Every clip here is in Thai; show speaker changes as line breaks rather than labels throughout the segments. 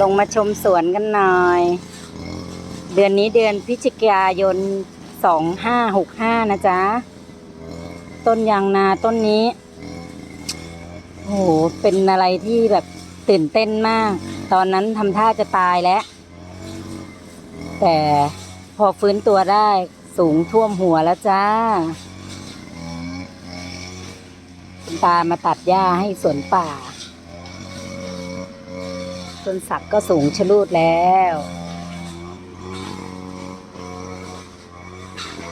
ลงมาชมสวนกันหน่อย เดือนนี้เดือนพฤศจิกายนสองห้าหกห้านะจ๊ะ ต้นยางนาต้นนี้โอ้โหเป็นอะไรที่แบบตื่นเต้นมาก ตอนนั้นทำท่าจะตายแล้ว แต่พอฟื้นตัวได้สูงท่วมหัวแล้วจ้าตามาตัดหญ้าให้สวนป่า ต้นสักก็สูงชะลูดแล้ว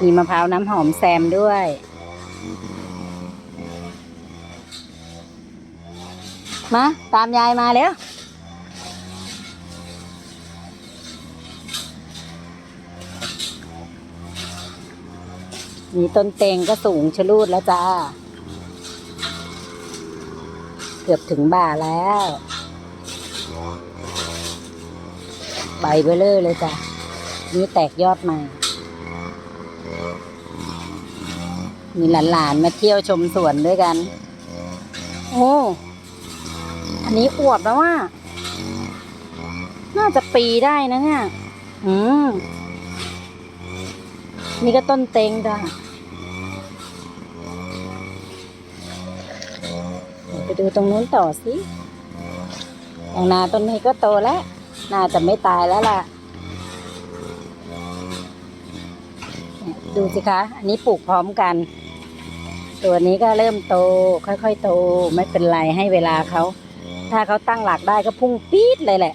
มีมะพร้าวน้ำหอมแซมด้วย มา ตามยายมาแล้วมีต้นเตงก็สูงชะลูดแล้วจ้า เกือบถึงบ่าแล้ว ใบเบลเลอร์เลยจ้ะ นี่แตกยอดใหม่ มีหลานๆมาเที่ยวชมสวนด้วยกัน โอ้ อันนี้อวบแล้วว่า น่าจะปีได้นะเนี่ย อืม นี่ก็ต้นเต็งจ้ะไปดูตรงนู้นต่อสิ อย่างนาต้นนี้ก็โตแล้ว น่าจะไม่ตายแล้วล่ะ ดูสิคะ อันนี้ปลูกพร้อมกัน ตัวนี้ก็เริ่มโต ค่อยๆโต ไม่เป็นไรให้เวลาเขา ถ้าเขาตั้งหลักได้ก็พุ่งปี๊ดเลยแหละ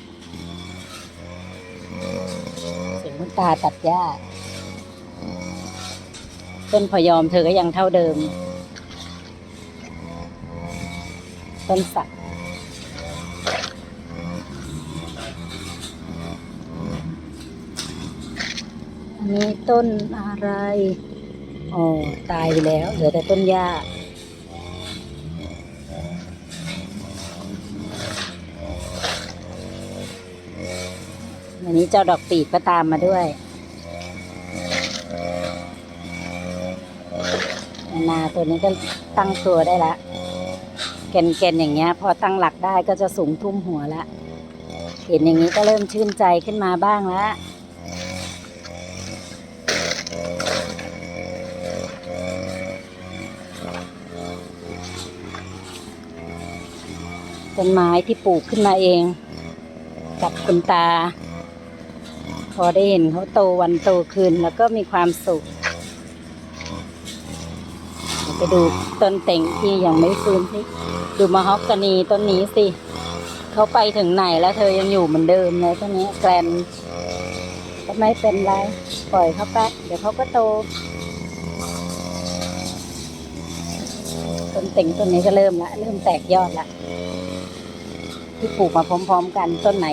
เสียงคุณตาตัดหญ้าต้นพยอมเธอก็ยังเท่าเดิม ต้นสัก อันนี้ต้นอะไรอ๋อตายไปแล้ว เหลือแต่ต้นหญ้าอันนี้เจ้าดอกปีกก็ตามมาด้วย นาตัวนี้ก็ตั้งตัวได้ละแกนๆอย่างเงี้ย พอตั้งหลักได้ก็จะสูงทุ่มหัวละ เห็นอย่างนี้ก็เริ่มชื่นใจขึ้นมาบ้างแล้ว ต้นไม้ที่ปลูกขึ้นมาเอง กับคุณตา พอได้เห็นเขาโตวันโตคืนแล้วก็มีความสุขไปดูต้นเต็งที่ยังไม่ฟื้นสิดูมะฮอกกานีต้นนี้สิเขาไปถึงไหนแล้วเธอยังอยู่เหมือนเดิมเลยต้นนี้แกรนก็ไม่เป็นไร ปล่อยเขาไปเดี๋ยวเขาก็โตต้นเต็งต้นนี้ก็เริ่มละเริ่มแตกยอดละ ที่ปลูกมาพร้อม ๆ กันต้นไหน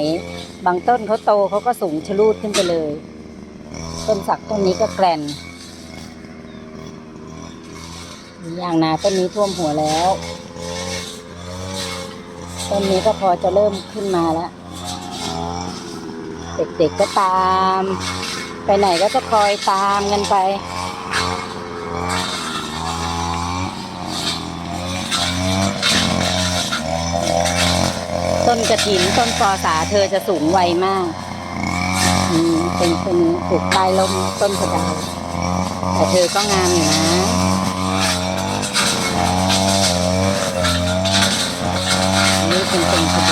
บางต้นเขาโตเขาก็สูงชะลูดขึ้นไปเลย ต้นสักต้นนี้ก็แกรนอย่างนาต้นนี้ท่วมหัวแล้ว ต้นนี้ก็พอจะเริ่มขึ้นมาแล้ว เด็กๆก็ตาม ไปไหนก็จะคอยตามกันไป กระถินต้นปอสาเธอจะสูงไวมากเป็นเป็นปลูกใต้ลมต้นสะดาแต่เธอก็งามอยู่นะนี่เป็นคนขบวน